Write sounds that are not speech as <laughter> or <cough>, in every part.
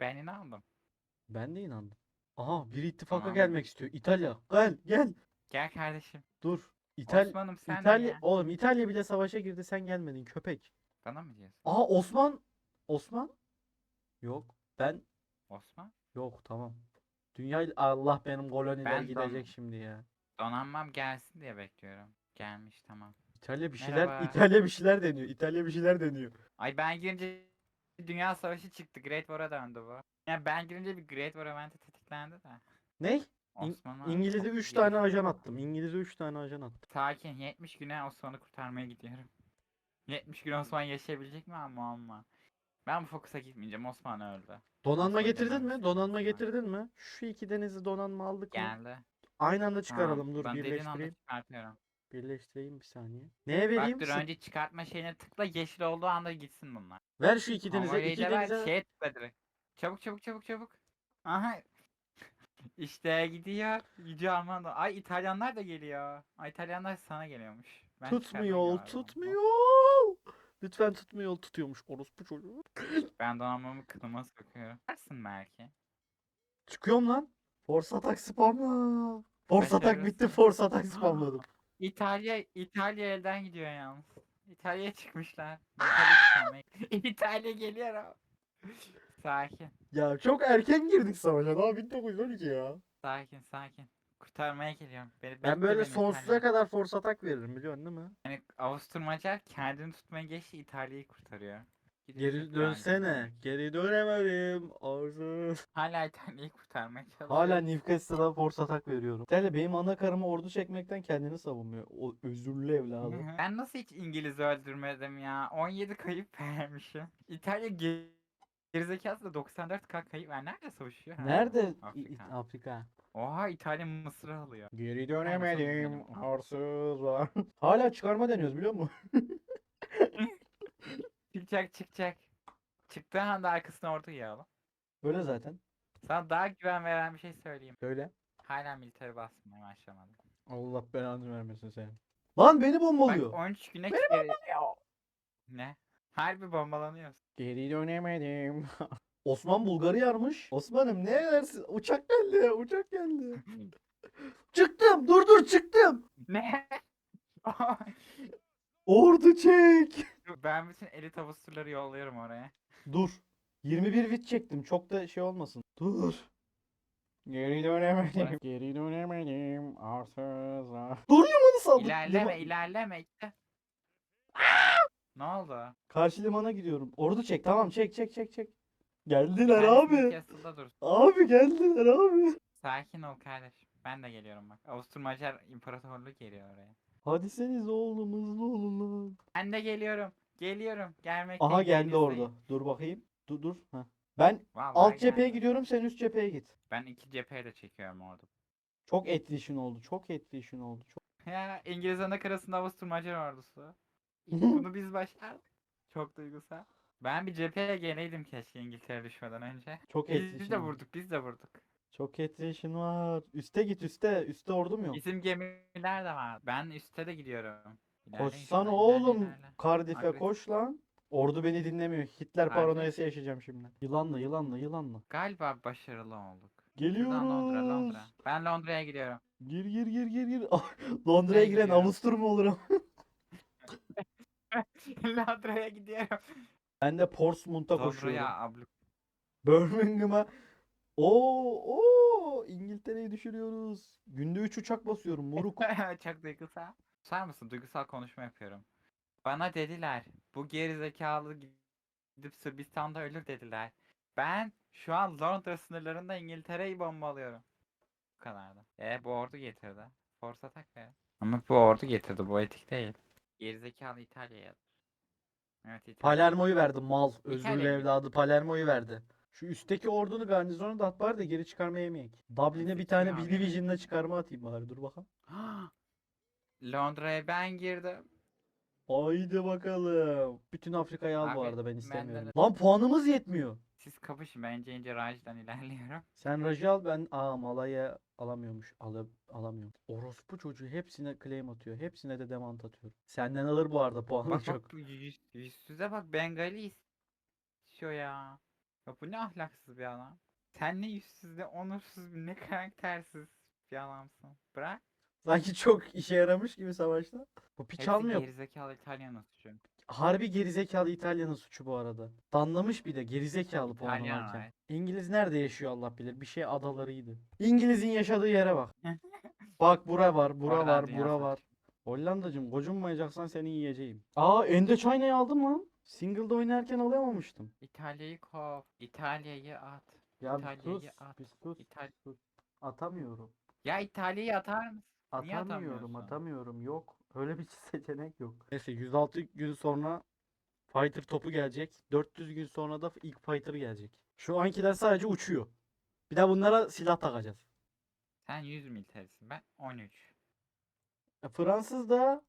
Ben inandım. Ben de inandım. Aha biri ittifaka Tamam. gelmek istiyor. İtalya. Gel gel. Gel kardeşim. Dur. İtalya Osman'ım sen de İtalya gel. oğlum İtalya bile savaşa girdi sen gelmedin köpek. Bana mı diyorsun? Aha Osman Osman Yok. Ben Osman? yok tamam. Dünya Allah benim koloniler Ben gidecek tamam. şimdi ya. Donanmam gelsin diye bekliyorum. Gelmiş tamam. İtalya bir şeyler Merhaba. İtalya bir şeyler deniyor. İtalya bir şeyler deniyor. Ay ben girince Dünya Savaşı çıktı. Great War'a döndü bu. Yani ben girince bir Great War eventi tetiklendi de. Ne? Osman'a İngiliz'e 3 tane ajan attım. İngiliz'e 3 tane ajan attım. Sakin 70 güne Osman'ı kurtarmaya gidiyorum. <laughs> 70 gün Osman yaşayabilecek mi ama ama. Ben bu fokusa gitmeyeceğim. Osman öldü. Donanma Osman getirdin mi? Donanma getirdin mi? Şu iki denizi donanma aldık mı? Geldi. Aynı anda çıkaralım. Dur ben dediğin anda birleştireyim. çıkartıyorum. Birleştireyim bir saniye. Neye vereyim? Bak dur önce çıkartma şeyine tıkla yeşil olduğu anda gitsin bunlar. Ver şu iki denize. Konvoyu iki ver, denize. şeye tıkla direkt. Çabuk çabuk çabuk çabuk. Aha. <laughs> İşte gidiyor. Alman da- Ay İtalyanlar da geliyor. Ay İtalyanlar sana geliyormuş. Ben Tutmuyor, tutmuyor. Lütfen tutmuyor, tutuyormuş orospu çocuğu. <laughs> Ben donanmamı kılıma sokuyorum. Dersin belki. Çıkıyorum lan. Force attack spamla. Force attack bitti, force attack spamladım. <laughs> İtalya İtalya elden gidiyor yalnız. İtalya'ya çıkmışlar. İtalya, <laughs> İtalya geliyor ama. Sakin. Ya çok erken girdik savaşa. Daha 1912 ya. Sakin sakin. Kurtarmaya geliyorum. Beni, Ben böyle sonsuza İtalya. kadar force attack veririm biliyorsun değil mi? Yani Avusturmacar kendini tutmaya geçti İtalya'yı kurtarıyor. Geri dönsene. Geri dönemedim. Arsız. <laughs> Hala İtalya'yı kurtarmaya çalışıyor. Hala Newcastle'a force attack veriyorum. İtalya benim ana karımı ordu çekmekten kendini savunmuyor. O özürlü evladı. Ben nasıl hiç İngiliz öldürmedim ya? 17 kayıp <laughs> vermişim. İtalya ge- gerizekası da 94 ka- kayıp ver. Nerede savaşıyor? Ha, Nerede? Afrika. Afrika. Oha İtalya Mısır'ı alıyor. Geri dönemedim, dönemedim. Arsız var. <laughs> Hala çıkarma deniyoruz biliyor musun? Çıkacak çıkacak. Çıktığı anda arkasına ordu yağalım. Böyle zaten. Sana daha güven veren bir şey söyleyeyim. Böyle. Hala militeri basmaya başlamadı. Allah belanı vermesin sen. Lan beni Bak bombalıyor. 13 güne kere... Ne? Harbi bombalanıyoruz. Geri dönemedim. <laughs> Osman Bulgar'ı yarmış. Osman'ım ne dersin? Uçak geldi. Uçak geldi. <laughs> çıktım. Dur dur çıktım. ne? <laughs> Ordu çek. ben bütün elit avusturları yolluyorum oraya. Dur. 21 bit çektim. Çok da şey olmasın. Dur. Geri dönemedim. Geri dönemedim. Arsız. Dur limanı saldım. İlerleme Liman- ilerleme işte. ne oldu? Karşı limana gidiyorum. Ordu çek. Tamam çek çek çek çek. Geldiler abi. Newcastle'da dur. Abi geldiler abi. Sakin ol kardeş. Ben de geliyorum bak. Avusturmacar İmparatorluğu geliyor oraya. Hadi seniz oğlum hızlı olun lan. Ben de geliyorum. Geliyorum. Gelmek Aha geldi orada. Dur bakayım. Dur dur. Heh. Ben Vallahi alt cepheye geldi. gidiyorum sen üst cepheye git. Ben iki cepheye de çekiyorum orada. Çok etli işin oldu. Çok etli işin oldu. Çok. <laughs> Ya İngiliz ana karasında Avusturmacar ordusu. <laughs> Bunu biz başardık. Çok duygusal. Ben bir cepheye geleydim keşke İngiltere düşmeden önce. Çok etli Biz de vurduk, biz de vurduk. Çok etli işin var. Üste git üste. Üste ordum yok. Bizim gemiler de var. Ben üste de gidiyorum. İlerle Koşsana ilerle, oğlum. ilerle. Cardiff'e Agresif. koş lan. Ordu beni dinlemiyor. Hitler paranoyası yaşayacağım şimdi. Yılanla yılanla yılanla. Galiba başarılı olduk. Geliyoruz. Buradan Londra, Londra. Ben Londra'ya gidiyorum. Gir gir gir gir gir. Londra'ya Ben giren gidiyorum. Avustur mu olurum? <laughs> <laughs> Londra'ya gidiyorum. ben de Portsmouth'a koşuyorum. Londra'ya abluk. Birmingham'a. Oo, oo, İngiltere'yi düşürüyoruz. Günde 3 uçak basıyorum moruk. <laughs> Çok duygusal. Susar mısın? Duygusal konuşma yapıyorum. Bana dediler. Bu gerizekalı gidip Sırbistan'da ölür dediler. Ben şu an Londra sınırlarında İngiltere'yi bombalıyorum. Bu kadardı. E bu ordu getirdi. Force atak be. Ama bu ordu getirdi. Bu etik değil. Gerizekalı İtalya'ya. Evet İtalya. Palermo'yu verdi mal. İtalya'ya evladı Palermo'yu verdi. Şu üstteki ordunu garnizonu da at bari de geri çıkarmaya yemeyek. Dublin'e bir tane bir division'la çıkarma atayım bari dur bakalım. <gasps> Londra'ya ben girdim. Haydi bakalım. Bütün Afrika'yı al bu Abi, arada ben istemiyorum. Lan puanımız yetmiyor. Siz kapışın. Ben ince ince Raj'dan ilerliyorum. <laughs> Sen Raj'ı al ben aa Malaya alamıyormuş. Al alamıyorum. Orospu çocuğu hepsine claim atıyor. Hepsine de demant atıyor. Senden alır bu arada puanı Bak çok. bak bu yüz, yüzsüze bak Bengali istiyor ya. Ya bu ne ahlaksız bir adam. Sen ne yüzsüz ne onursuz ne karaktersiz bir adamsın. Bırak. Sanki çok işe yaramış gibi savaşta. Bu piç Hepsi almıyor. gerizekalı İtalyan'ın suçu. Harbi gerizekalı İtalyan'ın suçu bu arada. Danlamış bir de gerizekalı puan İtalyan alırken. evet. İngiliz nerede yaşıyor Allah bilir. Bir şey adalarıydı. İngiliz'in yaşadığı yere bak. <laughs> Bak bura var, bura Oradan var, dünya bura var. Hollandacım gocunmayacaksan seni yiyeceğim. Aa Endochine'yi aldım lan. Single'da oynarken alamamıştım. İtalya'yı kov. İtalya'yı at. Ya İtalya'yı sus, at. bir sus, İtal sus. Atamıyorum. ya İtalya'yı atar mısın? Niye Atamıyorum, atamıyorsun? atamıyorum. Yok. Öyle bir <laughs> seçenek yok. Neyse 106 gün sonra fighter topu gelecek. 400 gün sonra da ilk fighter gelecek. Şu ankiler sadece uçuyor. Bir de bunlara silah takacağız. Sen 100 militarisin. Ben 13. E, Fransız da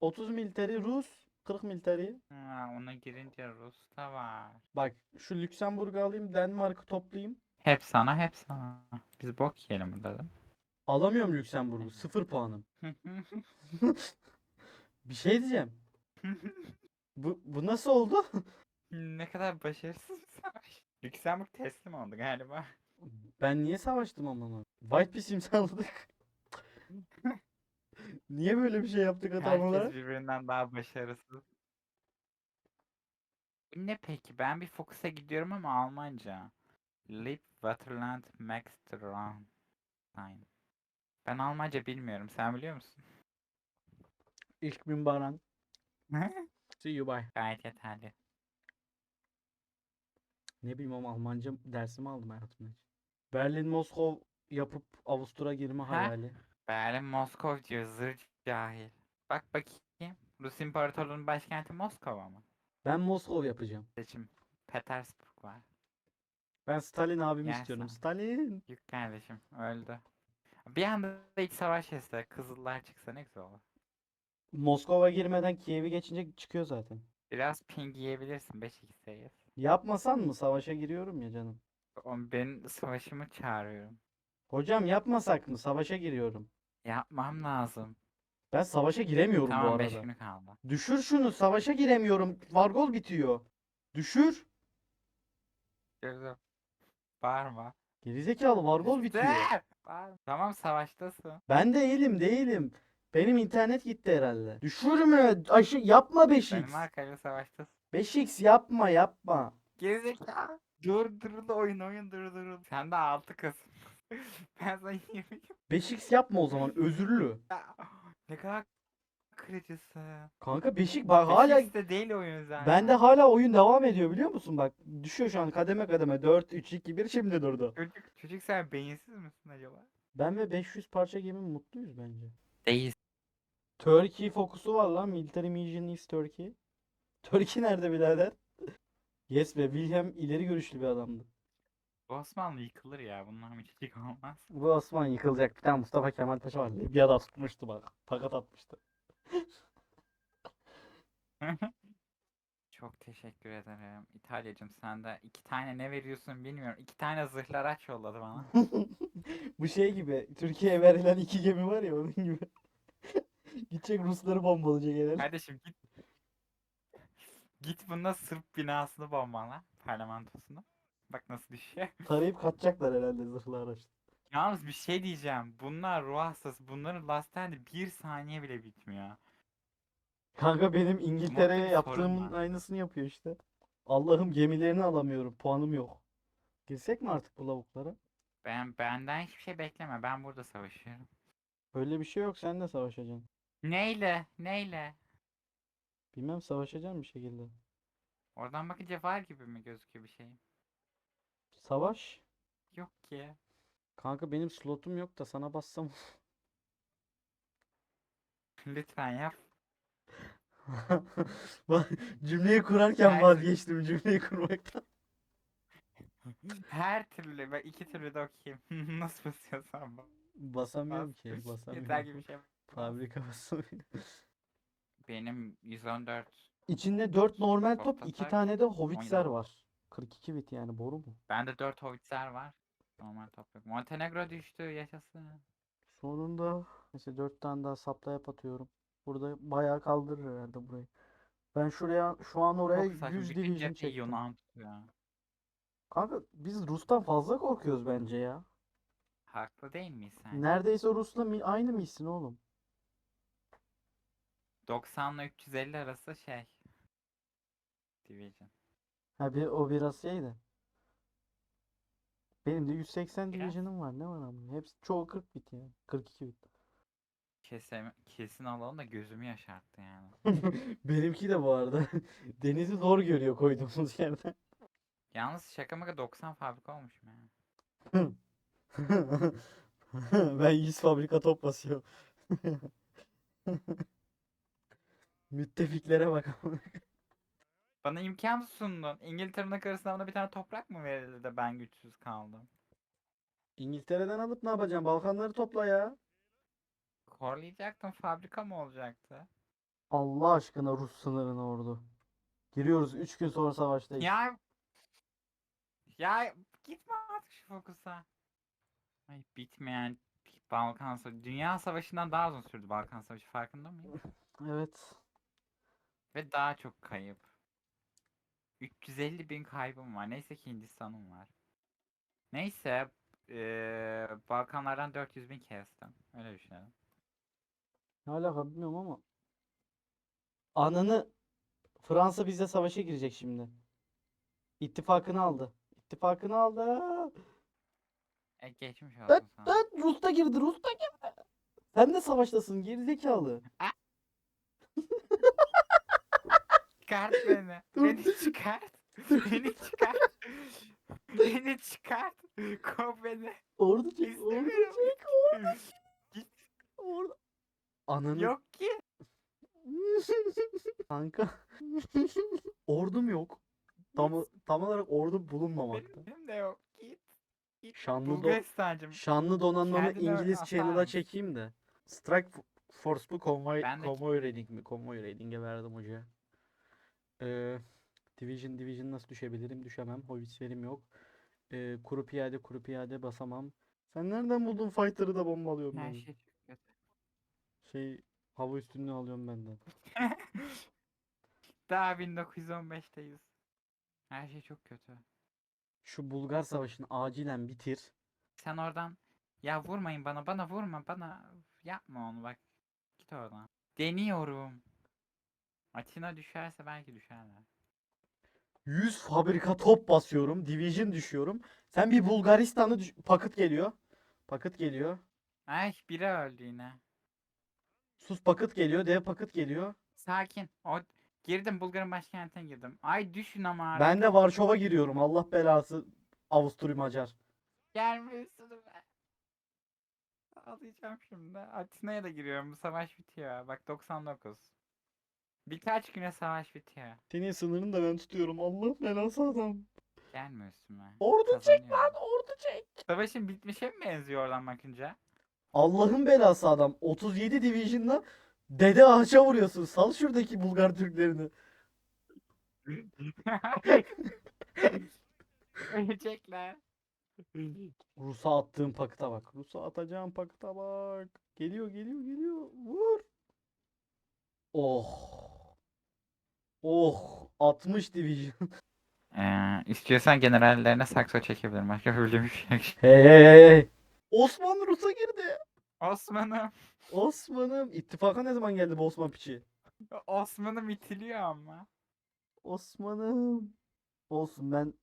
30 militeri Rus 40 militeri. Ha, ona girince Rus'ta var. Bak şu Lüksemburg'u alayım Denmark'ı toplayayım. Hep sana hep sana. Biz bok yiyelim dedim. Alamıyorum Lüksemburg'u. Sıfır puanım. <laughs> Bir şey diyeceğim. Bu, bu nasıl oldu? ne kadar başarısız bir savaş. Lüksemburg teslim oldu galiba. Ben niye savaştım amına? White Peace imzaladık. Niye böyle bir şey yaptık Herkes olarak? birbirinden daha başarısız. Ne peki? Ben bir Focus'a gidiyorum ama Almanca. Lip Waterland Max Sign. Ben Almanca bilmiyorum. Sen biliyor musun? İlk bin baran. <laughs> See you bye. Gayet yeterli. Ne bileyim ama Almanca dersimi aldım hayatımda hiç. Berlin Moskov yapıp Avustur'a girme Ha? hayali. Berlin Moskov diyor. Zır cahil. Bak bakayım. Rus İmparatorluğu'nun başkenti Moskova mı? Ben Moskov yapacağım. Seçim. Petersburg var. Ben Stalin abimi Gel istiyorum. Stalin. Yük kardeşim öldü. Bir anda da iç savaş etse Kızıllar çıksa ne güzel olur. Moskova girmeden Kiev'i geçince çıkıyor zaten. Biraz ping yiyebilirsin 5x'teyiz. Yapmasan mı? Savaşa giriyorum ya canım. Ben savaşımı çağırıyorum. Hocam yapmasak mı? Savaşa giriyorum. Yapmam lazım. Ben savaşa giremiyorum bu Tamam 5 arada. günü kaldı. Düşür şunu. Savaşa giremiyorum. Vargol bitiyor. Düşür. Gördüm. Bağırma. Gerizekalı Vargol bitiyor. Bağırma. Tamam savaştasın. Ben değilim değilim. Benim internet gitti herhalde. Düşürme. Aşı yapma 5x. Benim arkayla savaştasın. 5x yapma yapma. Gerizekalı. Dur durul oyun oyun dur durul. Sen de 6 kız. <laughs> ben sana 20 5x <laughs> yapma o zaman özürlü. Ne kadar kırıcısın. Kanka 5x bak hala 5x de değil oyun zaten. bende hala oyun devam ediyor biliyor musun? Bak düşüyor şu an kademe kademe 4 3 2 1 şimdi durdu. Çocuk, çocuk sen beyinsiz misin acaba? Ben ve 500 parça gemi mutluyuz bence. Değil. Turkey fokusu var lan. Military Mission is Turkey. Turkey nerede birader? <laughs> Yes be Wilhelm ileri görüşlü bir adamdı. Osmanlı yıkılır ya. Bir çocuk olmaz. Bu Osman yıkılacak. Bir tane Mustafa Kemal Paşa var. Libya'da tutmuştu bak. Fakat atmıştı. <laughs> Çok teşekkür ederim. İtalyacım sen de iki tane ne veriyorsun bilmiyorum. İki tane zırhlar aç yolladı bana. <laughs> Bu şey gibi. Türkiye'ye verilen iki gemi var ya onun gibi. <laughs> Gidecek Rusları bombalayacak herhalde. Kardeşim git. Git bunda Sırp binasını bombala. Parlamentosunu. Bak nasıl düşüyor. <laughs> Tarayıp kaçacaklar herhalde zırhlı araçla. Yalnız bir şey diyeceğim. Bunlar ruh hastası. Bunların lastiğinde bir saniye bile bitmiyor. Kanka benim İngiltere'ye sorun var. aynısını yapıyor işte. Allah'ım gemilerini alamıyorum. Puanım yok. Girsek mi artık bu lavuklara? Ben benden hiçbir şey bekleme. Ben burada savaşıyorum. Öyle bir şey yok. Sen de savaşacaksın. Neyle? Neyle? Bilmem savaşacaksın bir şekilde. Oradan bakınca var gibi mi gözüküyor bir şey? Savaş. Yok ki. Kanka benim slotum yok da sana bassam. <laughs> Lütfen yap. <laughs> Bak, Cümleyi kurarken Her- vazgeçtim cümleyi kurmaktan. <laughs> Her türlü ben iki türlü de okuyayım. Nasıl basıyorsan bak. Basamıyorum ki. Yeter Basamıyorum. gibi bir şey. Fabrika basamıyorum. Benim 114. İçinde 4 normal top, Top 2 atar, tane de howitzer oynar. var. 42 bit yani boru mu? Bende 4 howitzer var. Normal toprak. Montenegro düştü yaşasın. Sonunda mesela 4 tane daha supply atıyorum. Burada bayağı kaldırır herhalde burayı. Ben şuraya şu an oraya Çok saçma. 100 Bütün division çektim. Yunan tutuyor. Kanka biz Rus'tan fazla korkuyoruz bence ya. Haklı değil miyiz sen? Neredeyse Rus'la mi- aynı mıysın oğlum? 90 ile 350 arası şey. Division. Ha bir o biraz şeydi. Benim de 180 Biraz. division'ım var. Ne var ama? Hepsi çoğu 40 bit yani. 42 bit. Kesin, kesin alalım da gözümü yaşarttı yani. <laughs> Benimki de bu arada. <laughs> Denizi zor görüyor koyduğumuz yerden. Yalnız şaka maka 90 fabrika olmuş mu ya? <laughs> Ben 100 fabrika top basıyorum. Müttefiklere bak. Bana imkan sundun. İngiltere'nin karısına bana bir tane toprak mı verildi de ben güçsüz kaldım? İngiltere'den alıp ne yapacağım? Balkanları topla ya. Korlayacaktım fabrika mı olacaktı? Allah aşkına Rus sınırına ordu. Giriyoruz 3 gün sonra savaştayız. Ya ya gitme artık şu fokusa. Ay bitmeyen Balkan Savaşı. Dünya Savaşı'ndan daha uzun sürdü Balkan Savaşı farkında mıyım? <laughs> Evet. Ve daha çok kayıp. 350 bin kaybım var. Neyse ki Hindistan'ım var. Neyse eee, Balkanlardan 400 bin kestim. Öyle düşünelim. Ne alaka bilmiyorum ama. Ananı Fransa bize savaşa girecek şimdi. İttifakını aldı. İttifakını aldı. E geçmiş olsun sana. lan Rus da girdi, Rus da girdi. Sen de savaştasın gerizekalı. Çıkart beni. Beni çıkart. Beni çıkart. Beni çıkart. Kov beni. Ordu çek, İstemiyorum. çek. Git. Ordu. Ananı Yok ki. <laughs> kanka. Ordum yok. Tam, tam olarak ordu bulunmamakta. Benim de yok. Git. Git. Şanlı do- Bulgaristan'cım. Şanlı donanmamı Kendine İngiliz atar Channel'a mısın? çekeyim de. Strike Force bu konvoy, Ben de- konvoy raiding mi? Konvoy raiding'e verdim hocaya. Ee, Division Division nasıl düşebilirim? Düşemem. Howitzlerim yok. Ee, kuru piyade kuru piyade basamam. Sen nereden buldun fighter'ı da bombalıyorum Her ben. şey çok kötü. Şey hava üstünlüğü alıyorum benden. <laughs> Daha 1915'teyiz. Her şey çok kötü. Şu Bulgar savaşını acilen bitir. Sen oradan ya vurmayın bana bana vurma bana yapma onu bak git oradan. Deniyorum. Atina düşerse belki düşerler. 100 fabrika top basıyorum. Division düşüyorum. Sen bir Bulgaristan'ı düş- paket geliyor. Paket geliyor. Ay biri öldü yine. Sus paket geliyor. Dev paket geliyor. Sakin. O girdim Bulgar'ın başkentine girdim. Ay düşün ama artık. Ben de Varşova giriyorum. Allah belası Avusturya Macar. Gelmiyorsun be. Ağlayacağım şimdi. Atina'ya da giriyorum. Bu savaş bitiyor. Bak 99. Birkaç güne savaş bitiyor. Senin sınırını da ben tutuyorum. Allah belası adam. Gelmiyorsun be. Ordu çek lan ordu çek. Savaşın bitmişe mi benziyor oradan bakınca? Allah'ın belası adam. 37 Division'da Dede Ağaç'a vuruyorsun. Sal şuradaki Bulgar Türklerini. <laughs> Ölecekler. Rus'a attığım pakıta bak. Rus'a atacağım pakıta bak. Geliyor geliyor geliyor. Vur. Oh. Oh. 60 division. <laughs> Ee, istiyorsan generallerine sakso çekebilirim. Başka yapabileceğim bir şey yok. Hey hey hey. Osmanlı Rus'a girdi. Osman'ım. Osman'ım. İttifaka ne zaman geldi bu Osman piçi? Osman'ım itiliyor ama. Osman'ım. Olsun ben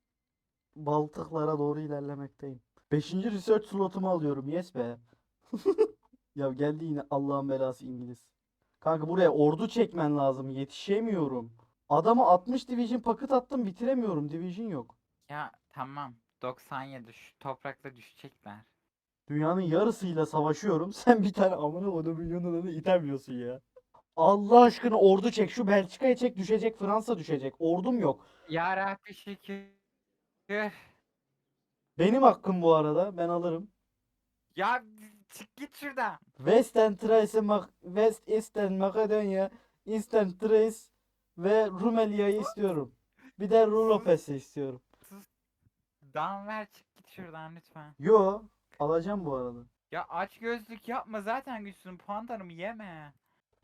Baltıklara doğru ilerlemekteyim. Beşinci research slotumu alıyorum. Yes be. <laughs> Ya geldi yine Allah'ın belası İngiliz. Kanka buraya ordu çekmen lazım. Yetişemiyorum. Adama 60 division paket attım bitiremiyorum. Division yok. Ya tamam. 97 şu toprakla düşecekler. Dünyanın yarısıyla savaşıyorum. <laughs> Sen bir tane amına koyduğum milyonunu itemiyorsun ya. Allah aşkına ordu çek. Şu Belçika'ya çek düşecek. Fransa düşecek. Ordum yok. Ya Rabbi şükür. Benim hakkım bu arada. Ben alırım. Ya çık git şuradan. Western Thrace, Mak- West Eastern Makedonya, Eastern Thrace ve Rumelia'yı istiyorum. Bir de Rulopes'i istiyorum. Dan ver çık git şuradan lütfen. Yo, alacağım bu arada. Ya aç gözlük yapma zaten güçsün. Puanlarımı yeme. <laughs>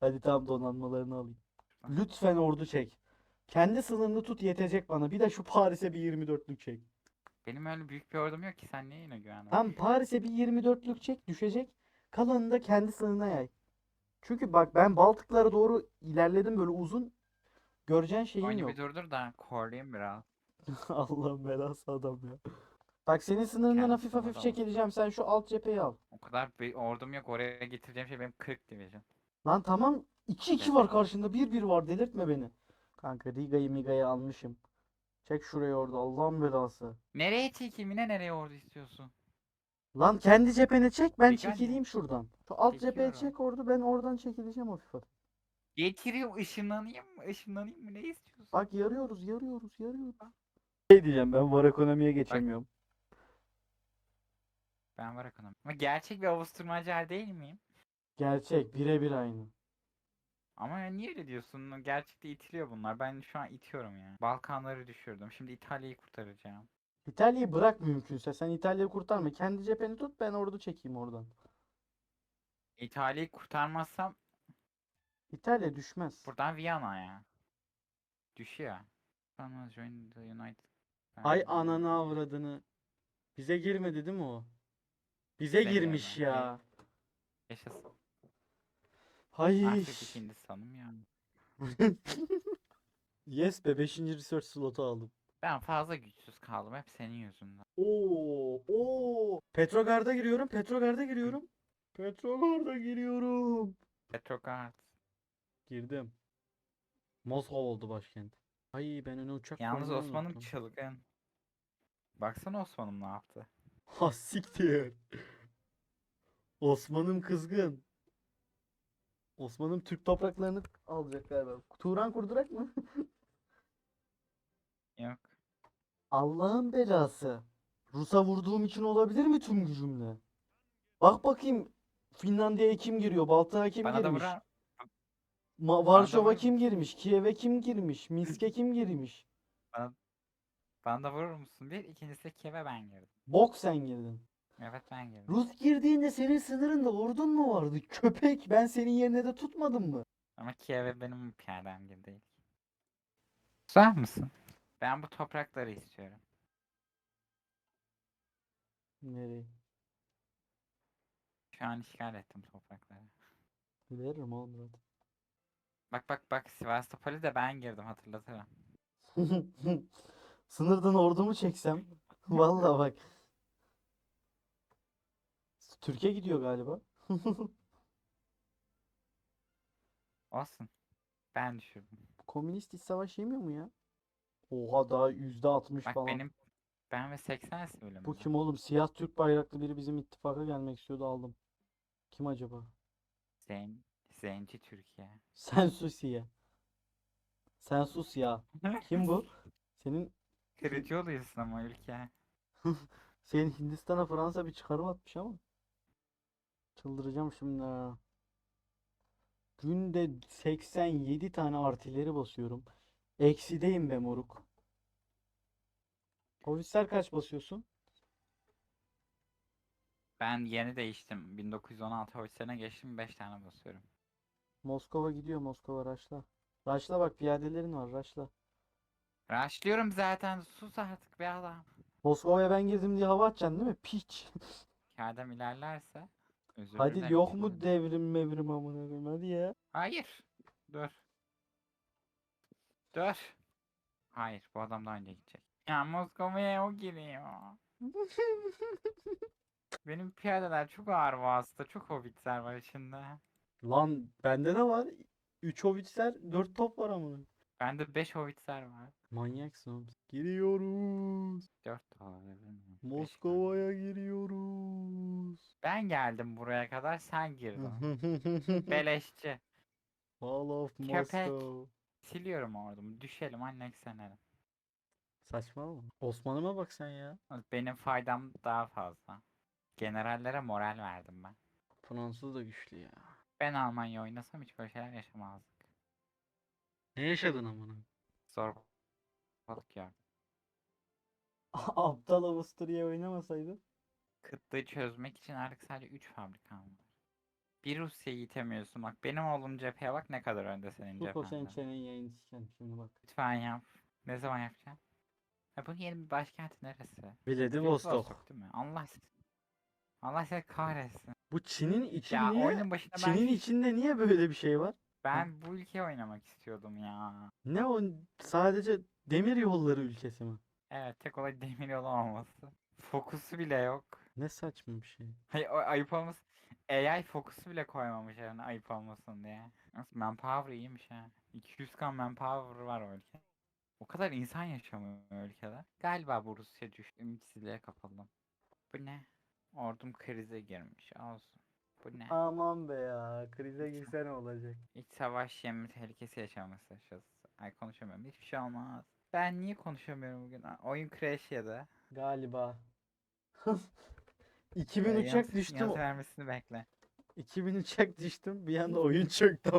Hadi tamam donanmalarını alayım. Lütfen ordu çek. Kendi sınırını tut yetecek bana. Bir de şu Paris'e bir 24'lük çek. Benim öyle büyük bir ordum yok ki sen niye yine güvendin? Tam Paris'e bir 24'lük çek düşecek. Kalanını da kendi sınırına yay. Çünkü bak ben Baltıklara doğru ilerledim böyle uzun. Göreceğin şeyin Oyunu yok. bir durdur da korlayayım biraz. <laughs> Allah'ın belası adam ya. Bak senin sınırından Kendi hafif hafif var. çekileceğim. Sen şu alt cepheyi al. O kadar bir ordum yok oraya getireceğim şey benim 40 division. Lan tamam 2-2 Cephe var var. karşında. 1-1 var. Delirtme beni. Kanka Riga'yı Miga'yı almışım. Çek şurayı orada. Allah'ın belası. Nereye çekeyim yine nereye ordu istiyorsun? Lan kendi cephene çek ben ne? çekileyim şuradan. Şu alt cepheye Çekiyorum. çek orada ben oradan çekileceğim hafif hafif. Getiriyorum ışınlanayım mı? Işınlanayım mı? Ne istiyorsun? Bak yarıyoruz yarıyoruz yarıyoruz. Şey diyeceğim ben var ekonomiye geçemiyorum. Ben var ekonomi. Ama gerçek bir avusturmacı değil miyim? Gerçek birebir aynı. Ama ya niye öyle diyorsun? Gerçekte itiliyor bunlar. Ben şu an itiyorum ya. Balkanları düşürdüm. Şimdi İtalya'yı kurtaracağım. İtalya'yı bırak mümkünse. Sen İtalya'yı kurtarma. Kendi cepheni tut ben ordu çekeyim oradan. İtalya'yı kurtarmazsam İtalya düşmez. buradan Viyana'ya. Düşüyor. Sonra join the United. Ay ananı avradını. Bize girmedi değil mi o? Bize Bize girmiş girmedi. ya. Yaşasın. Hay. Artık ikinci sanım ya. <laughs> Yes be 5. research slotu aldım. Ben fazla güçsüz kaldım. Hep senin yüzünden. Oo, oo. Petrogard'a giriyorum. Petrogard'a giriyorum. Petrogard'a giriyorum. Petrograd. Girdim. Moskova oldu başkent. Ay ben öne uçak Yalnız koymayı Osman'ım unuttum. çılgın. Baksana Osman'ım ne yaptı. Ha siktir. Osman'ım kızgın. Osman'ım Türk topraklarını alacak galiba. Turan kurdurak mı? <laughs> Yok. Allah'ın belası. Rus'a vurduğum için olabilir mi tüm gücümle? Bak bakayım Finlandiya'ya kim giriyor? Baltık'a kim Bana da girmiş? vurar. Ma- Varşova kim girmiş? Kiev'e kim girmiş? Minsk'e kim girmiş? Bana da vurur musun? Bir. ikincisi de Kiev'e ben girdim. Bok sen girdin. Evet ben girdim. Rus girdiğinde senin sınırında ordun mu vardı? Köpek ben senin yerine de tutmadım mı? Ama Kiev'e benim piyadem gibi değil. Güzel mısın? Ben bu toprakları istiyorum. Nereye? Şu an işgal ettim toprakları. Veririm oğlum zaten. Bak bak bak Sivastopol'e de ben girdim hatırlatırım. <laughs> Sınırdan ordumu çeksem. <laughs> Vallahi bak. Türkiye gidiyor galiba. <laughs> Olsun. Ben düşürdüm. Komünist iç savaş yemiyor mu ya? Oha daha %60 Bak falan. benim ben ve 80 sivilim. Bu kim oğlum? Siyah Türk bayraklı biri bizim ittifaka gelmek istiyordu aldım. Kim acaba? Zen, Zenci Türkiye. Sen sus ya. Sen sus ya. Kim bu? <laughs> Senin Kırıcı oluyorsun ama ülke. <laughs> senin Hindistan'a Fransa bir çıkarım atmış ama. Çıldıracağım şimdi ha. Günde 87 tane artileri basıyorum. Eksideyim be moruk. Ofisler kaç basıyorsun? Ben yeni değiştim. 1916 Hoyser'e geçtim 5 tane basıyorum. Moskova gidiyor Moskova Raşla. Raşla bak piyadelerin var Raşla. Raşlıyorum zaten sus artık be adam. Moskova'ya ben girdim diye hava atacaksın değil mi? Piç. Kâdem ilerlerse özür Hadi dilerim yok mu devrim mevrim amına koyayım hadi ya. Hayır. Dur. Dur. Hayır bu adam daha önce gidecek. Ya Moskova'ya o giriyor. <laughs> Benim piyadeler çok ağır vasıta. Çok hobbitler var içinde. Lan bende de var. 3 Hobbitler 4 top var amına. Bende 5 hobbitler var. Manyaksın oğlum. Giriyoruz. 4 da olabilir mi? Beş var. Moskova'ya giriyoruz. Ben geldim buraya kadar sen girdin. <laughs> Beleşçi. Hall of Köpek. Moscow. Siliyorum ordumu. Düşelim anneksenelim. Saçmalama. Osman'ıma bak sen ya. Benim faydam daha fazla. Generallere moral verdim ben. Fransız da güçlü ya. Ben Almanya oynasam hiç böyle şeyler yaşamazdık. Ne yaşadın amına? Zor balık ya. <laughs> Aptal Avusturya oynamasaydı. Kıtlığı çözmek için artık sadece 3 fabrikam var. Bir Rusya'yı itemiyorsun bak. Benim oğlum cepheye bak ne kadar önde senin Sus o senin çenenin yayını şimdi bak. Lütfen yap. Ne zaman yapacaksın? Ha bunun yeni bir başkenti neresi? Vladivostok. Değil mi? Allah seni. Allah seni kahretsin. Bu Çin'in içi Ya niye? oyunun başında ben, Çin'in içinde niye böyle bir şey var? ben bu ülkeyi oynamak istiyordum ya. Ne o sadece demir yolları ülkesi mi? Evet tek olay demir yolu olması. Fokusu bile yok. Ne saçma bir şey. Hayır ayıp olmasın. AI fokusu bile koymamış yani ayıp olmasın diye. Nasıl manpower iyiymiş ha. 200k manpower var o ülke. O kadar insan yaşamıyor ülkede. Galiba bu Rusya düştü. Ümitsizliğe kapıldım. Bu ne? Ordum krize girmiş. Olsun. Bu ne? Aman be ya krize girse ne olacak? İç savaş yemi tehlikesi yaşaması yaşıyoruz. Ay konuşamıyorum. Hiçbir şey olmaz. Ben niye konuşamıyorum bugün? Oyun crash yedi. Galiba. <laughs> 2000 Ee, uçak yanıt- düştü. yanıt vermesini bekle. 2000 uçak düştüm. Bir anda oyun çöktü.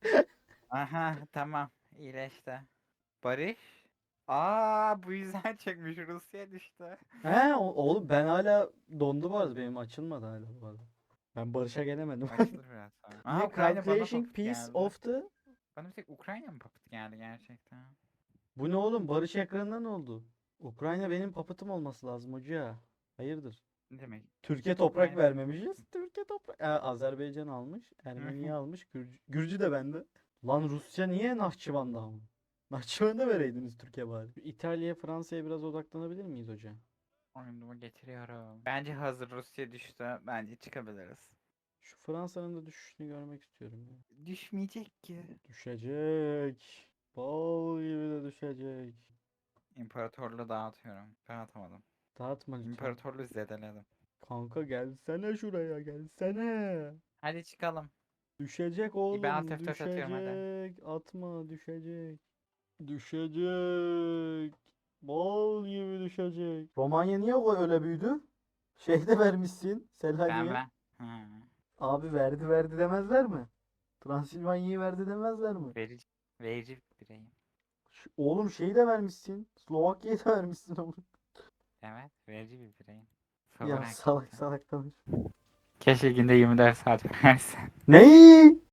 <laughs> Aha tamam iyileşti. Barış. Aa bu yüzden <laughs> çekmiş Rusya düştü. He o- oğlum ben hala dondu bu arada benim açılmadı hala bu arada. Ben Barış'a gelemedim. Açılır <laughs> biraz sonra. Aa, Ne Ukrayna bana Calculation papıt Piece geldi. of the... Bana bir tek Ukrayna mı papıt geldi gerçekten? Bu ne oğlum? Barış ekranında ne oldu? Ukrayna benim papıtım olması lazım hoca. Hayırdır? Ne demek? Türkiye toprak Ukrayna- vermemişiz. Türkiye toprak. Ee, Azerbaycan almış. Ermeni almış. Gürcü, Gürcü de bende. Lan Rusya niye Nahçıvan'da ama? Nahçıvan'da vereydiniz Türkiye bari. İtalya'ya Fransa'ya biraz odaklanabilir miyiz hoca? Oyunumu getiriyorum. Bence hazır Rusya düştü. Bence çıkabiliriz. Şu Fransa'nın da düşüşünü görmek istiyorum ya. Düşmeyecek ki. Düşecek. Bal gibi de düşecek. İmparatorluğu dağıtıyorum. Ben atamadım. Dağıtma lütfen. İmparatorluğu zedeledim. Kanka gelsene şuraya gelsene. Hadi çıkalım. Düşecek oğlum ben alt F4 atıyorum, hadi. Atma düşecek. Düşecek. Bal gibi düşecek. Romanya niye o öyle büyüdü? Şeyde vermişsin Ben Selanik'e. ben. Hı. Abi verdi verdi demezler mi? Transilvanya'yı verdi demezler mi? Verici, verici bir bireyim. Ş- Oğlum şeyi de vermişsin. Slovakya'yı da vermişsin oğlum. Evet, verici bir bireyim. Ya Savun salak salak konuş. Keşke günde 24 saat versen. Neyi?